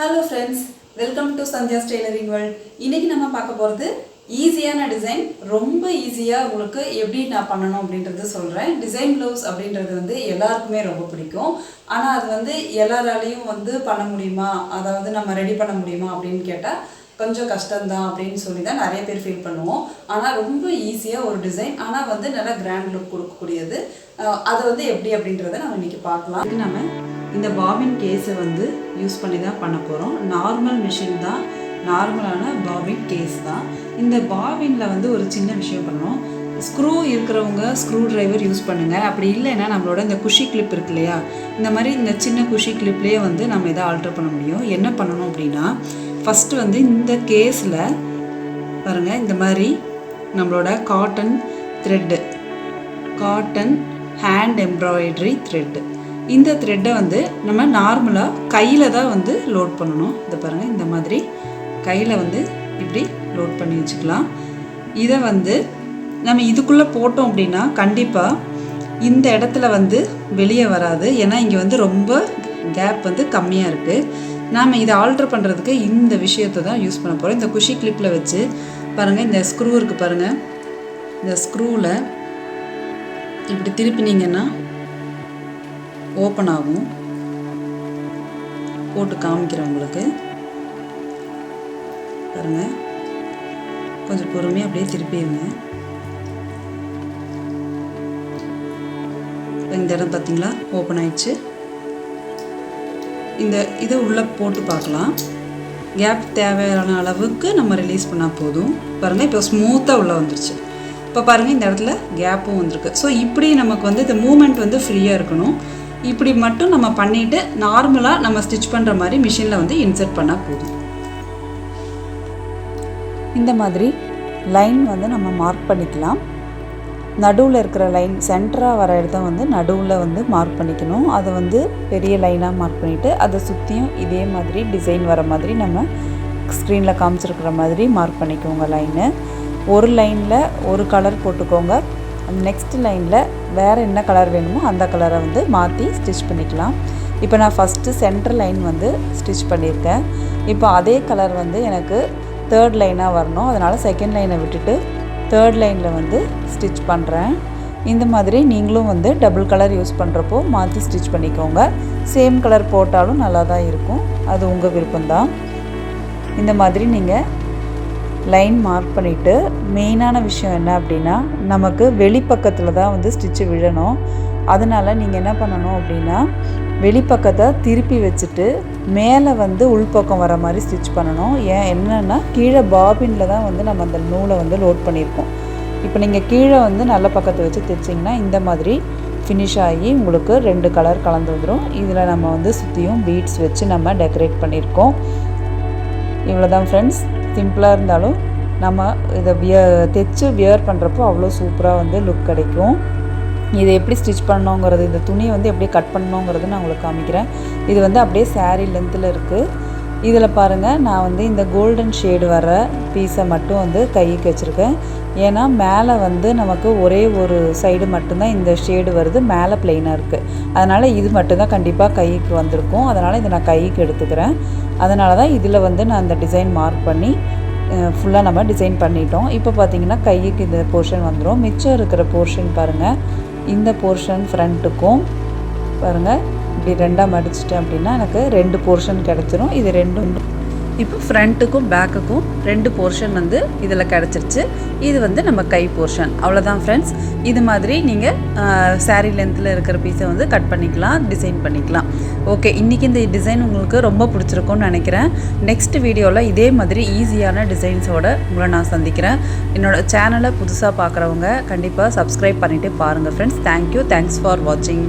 Hello friends welcome to Sandhya's tailoring world இன்னைக்கு நம்ம பார்க்க போகிறது ஈஸியான டிசைன் ரொம்ப ஈஸியாக உங்களுக்கு எப்படி நான் பண்ணணும் அப்படின்றது சொல்கிறேன் டிசைன் ப்ளவுஸ் அப்படின்றது வந்து எல்லாருக்குமே ரொம்ப பிடிக்கும். ஆனால் அது வந்து எல்லாராலையும் வந்து பண்ண முடியுமா? அதாவது நம்ம ரெடி பண்ண முடியுமா அப்படின்னு கேட்டால் கொஞ்சம் கஷ்டம்தான் அப்படின்னு சொல்லி தான் நிறைய பேர் ஃபீல் பண்ணுவோம். ஆனால் ரொம்ப ஈஸியாக ஒரு டிசைன் ஆனால் வந்து நல்லா கிராண்ட் லுக் கொடுக்கக்கூடியது. அதை அது வந்து எப்படி அப்படின்றத நம்ம இன்றைக்கி பார்க்கலாம். நம்ம இந்த பாபின் கேஸை வந்து யூஸ் பண்ணி தான் பண்ண போகிறோம் நார்மல் மிஷின் தான். நார்மலான பாபின் கேஸ் தான். இந்த பாபினில் வந்து ஒரு சின்ன விஷயம் பண்ணணும். ஸ்க்ரூ இருக்கிறவங்க ஸ்க்ரூ டிரைவர் யூஸ் பண்ணுங்கள் அப்படி இல்லைன்னா நம்மளோட இந்த குஷி கிளிப் இருக்கு இல்லையா? இந்த மாதிரி இந்த சின்ன குஷி கிளிப்லேயே வந்து நம்ம இதை ஆல்டர் பண்ண முடியும். என்ன பண்ணணும் அப்படின்னா ஃபஸ்ட்டு வந்து இந்த கேஸில் பாருங்கள் இந்த மாதிரி நம்மளோட cotton thread cotton hand embroidery thread இந்த த்ரெட்டை வந்து நம்ம நார்மலாக கையில் தான் வந்து லோட் பண்ணணும். இதை பாருங்கள் இந்த மாதிரி கையில் வந்து இப்படி லோட் பண்ணி வச்சுக்கலாம். இதை வந்து நம்ம இதுக்குள்ளே போட்டோம் அப்படின்னா கண்டிப்பாக இந்த இடத்துல வந்து வெளியே வராது. ஏன்னா இங்கே வந்து ரொம்ப கேப் வந்து கம்மியாக இருக்குது நாம் இதை ஆல்ட்ரு பண்ணுறதுக்கு இந்த விஷயத்தை தான் யூஸ் பண்ண போகிறோம் இந்த குஷி கிளிப்பில் வச்சு பாருங்கள் இந்த ஸ்க்ரூ இருக்குது பாருங்கள் இந்த ஸ்க்ரூவில் இப்படி திருப்பினீங்கன்னா ஓப்பன் ஆகும். போட்டு காமிக்கிறேன் உங்களுக்கு பாருங்க. கொஞ்சம் பொறுமையாக அப்படியே திருப்பிடுங்க. இந்த இடம் பார்த்தீங்களா ஓப்பன் ஆயிடுச்சு. இந்த இதை உள்ளே போட்டு பார்க்கலாம். கேப் தேவையான அளவுக்கு நம்ம ரிலீஸ் பண்ணால் போதும். பாருங்கள் இப்போ ஸ்மூத்தாக உள்ளே வந்துருச்சு. இப்போ பாருங்கள் இந்த இடத்துல கேப்பும் வந்திருக்கு. ஸோ இப்படி நமக்கு வந்து இந்த மூமெண்ட் வந்து ஃப்ரீயாக இருக்கணும். இப்படி மட்டும் நம்ம பண்ணிவிட்டு நார்மலாக நம்ம ஸ்டிச் பண்ணுற மாதிரி மிஷினில் வந்து இன்சர்ட் பண்ணால் போதும். இந்த மாதிரி லைன் வந்து நம்ம மார்க் பண்ணிக்கலாம். நடுவில் இருக்கிற லைன் சென்டராக வர இடத்த வந்து நடுவில் வந்து மார்க் பண்ணிக்கணும். அதை வந்து பெரிய லைனாக மார்க் பண்ணிவிட்டு அதை சுற்றியும் இதே மாதிரி டிசைன் வர மாதிரி நம்ம ஸ்க்ரீனில் காமிச்சிருக்கிற மாதிரி மார்க் பண்ணிக்கோங்க லைனு ஒரு லைனில் ஒரு கலர் போட்டுக்கோங்க. நெக்ஸ்ட் லைனில் வேறு என்ன கலர் வேணுமோ அந்த கலரை வந்து மாற்றி ஸ்டிச் பண்ணிக்கலாம். இப்போ நான் ஃபஸ்ட்டு சென்டர் லைன் வந்து ஸ்டிச் பண்ணியிருக்கேன். இப்போ அதே கலர் வந்து எனக்கு தேர்ட் லைனாக வரணும். அதனால் செகண்ட் லைனை விட்டுட்டு தேர்ட் லைனில் வந்து ஸ்டிச் பண்ணுறேன் இந்த மாதிரி நீங்களும் வந்து டபுள் கலர் யூஸ் பண்ணுறப்போ மாற்றி ஸ்டிச் பண்ணிக்கோங்க. சேம் கலர் போட்டாலும் நல்லா தான் இருக்கும். அது உங்கள் விருப்பம்தான். இந்த மாதிரி நீங்கள் லைன் மார்க் பண்ணிவிட்டு மெயினான விஷயம் என்ன அப்படின்னா நமக்கு வெளிப்பக்கத்தில் தான் வந்து ஸ்டிச்சு விழணும். அதனால் நீங்கள் என்ன பண்ணணும் அப்படின்னா வெளிப்பக்கத்தை திருப்பி வச்சுட்டு மேலே வந்து உள்பக்கம் வர மாதிரி ஸ்டிச் பண்ணணும். ஏன் என்னென்னா கீழே பாபினில் தான் வந்து நம்ம அந்த நூலை வந்து லோட் பண்ணியிருக்கோம். இப்போ நீங்கள் கீழே வந்து நல்ல பக்கத்தை வச்சு தைச்சிங்கன்னா இந்த மாதிரி ஃபினிஷ் ஆகி உங்களுக்கு ரெண்டு கலர் கலந்து வந்துடும் இதில் நம்ம வந்து சுற்றியும் பீட்ஸ் வச்சு நம்ம டெக்கரேட் பண்ணியிருக்கோம். இவ்வளோ தான் ஃப்ரெண்ட்ஸ் சிம்பிளாக இருந்தாலும் நம்ம இதை விய தைச்சு வியர் பண்ணுறப்போ அவ்வளோ சூப்பராக வந்து லுக் கிடைக்கும். இதை எப்படி ஸ்டிச் பண்ணணுங்கிறது இந்த துணியை வந்து எப்படி கட் பண்ணணுங்கிறது நான் உங்களுக்கு காமிக்கிறேன். இது வந்து அப்படியே சாரீ லென்த்தில் இருக்குது இதில் பாருங்கள் நான் வந்து இந்த கோல்டன் ஷேடு வர பீஸை மட்டும் வந்து கைக்கு வச்சுருக்கேன். ஏன்னா மேலே வந்து நமக்கு ஒரே ஒரு சைடு மட்டும்தான் இந்த ஷேடு வருது மேலே பிளெயினாக இருக்குது அதனால் இது மட்டும்தான் கண்டிப்பாக கைக்கு வந்திருக்கும். அதனால் இதை நான் கைக்கு எடுத்துக்கிறேன். அதனால தான் இதில் வந்து நான் அந்த டிசைன் மார்க் பண்ணி ஃபுல்லாக நம்ம டிசைன் பண்ணிட்டோம். இப்போ பார்த்தீங்கன்னா கைக்கு இந்த போர்ஷன் வந்துடும் மிச்சம் இருக்கிற போர்ஷன் பாருங்கள் இந்த போர்ஷன் ஃப்ரண்ட்டுக்கும் பாருங்கள் இப்படி ரெண்டாக மடிச்சிட்டேன் அப்படின்னா எனக்கு ரெண்டு போர்ஷன் கிடச்சிரும். இது ரெண்டும் இப்போ ஃப்ரண்ட்டுக்கும் பேக்குக்கும் ரெண்டு போர்ஷன் வந்து இதில் கிடச்சிருச்சு. இது வந்து நம்ம கை போர்ஷன் அவ்வளோதான் ஃப்ரெண்ட்ஸ் இது மாதிரி நீங்கள் சாரீ லென்த்தில் இருக்கிற பீஸை வந்து கட் பண்ணிக்கலாம் டிசைன் பண்ணிக்கலாம். ஓகே இன்றைக்கி இந்த டிசைன் உங்களுக்கு ரொம்ப பிடிச்சிருக்கும்னு நினைக்கிறேன். நெக்ஸ்ட் வீடியோவில் இதே மாதிரி ஈஸியான டிசைன்ஸோட உங்களை நான் சந்திக்கிறேன். என்னோடய சேனலை புதுசாக பார்க்குறவங்க கண்டிப்பாக சப்ஸ்கிரைப் பண்ணிவிட்டு பாருங்கள் ஃப்ரெண்ட்ஸ் தேங்க்யூ தேங்க்ஸ் ஃபார் வாட்சிங்